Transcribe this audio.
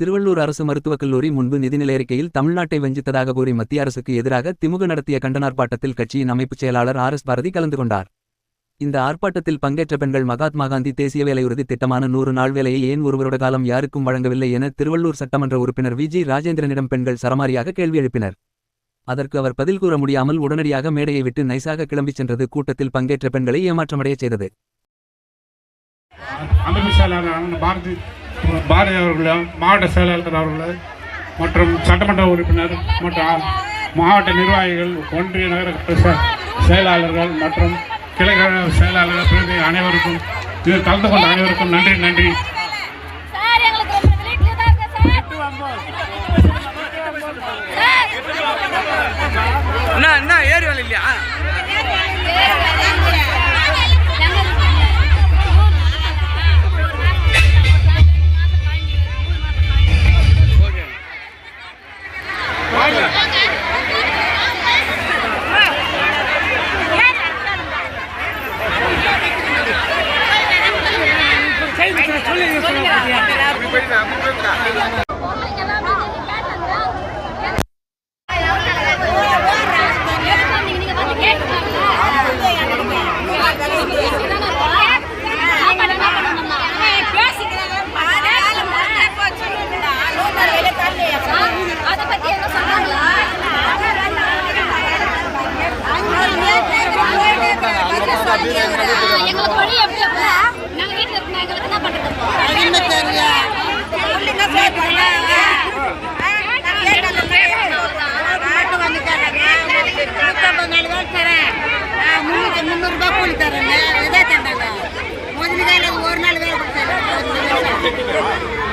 திருவள்ளூர் அரசு மருத்துவக் கல்லூரி முன்பு நிதிநிலை அறிக்கையில் தமிழ்நாட்டை வஞ்சித்ததாக கூறி மத்திய அரசுக்கு எதிராக திமுக நடத்திய கண்டனார்ப்பாட்டத்தில் கட்சியின் அமைப்புச் செயலாளர் ஆர் எஸ் பாரதி கலந்து கொண்டார் இந்த ஆர்ப்பாட்டத்தில் பங்கேற்ற பெண்கள் மகாத்மா காந்தி தேசிய வேலையுறுதி திட்டமான நூறு நாள் வேலையை ஏன் ஒருவரோட காலம் யாருக்கும் வழங்கவில்லை என திருவள்ளூர் சட்டமன்ற உறுப்பினர் வி ஜி ராஜேந்திரனிடம் பெண்கள் சரமாரியாக கேள்வி எழுப்பினர் அதற்கு அவர் பதில் கூற முடியாமல் உடனடியாக மேடையை விட்டு நைசாக கிளம்பிச் சென்றது கூட்டத்தில் பங்கேற்ற பெண்களை ஏமாற்றமடையச் செய்தது பாரதி அவர்களும் மாவட்ட செயலாளர் அவர்கள் மற்றும் சட்டமன்ற உறுப்பினர் மற்றும் மாவட்ட நிர்வாகிகள் ஒன்றிய நகர செயலாளர்கள் மற்றும் கிளைக்கழக செயலாளர்கள் பிரதி அனைவருக்கும் இதில் கலந்து கொண்ட அனைவருக்கும் நன்றி நன்றி. சார் எங்களுக்கு ரொம்ப வீட்டுல தான் இருக்க சார். என்ன என்ன ஏறி வேலை இல்லையா எங்களுக்கு வழி எப்படி Right.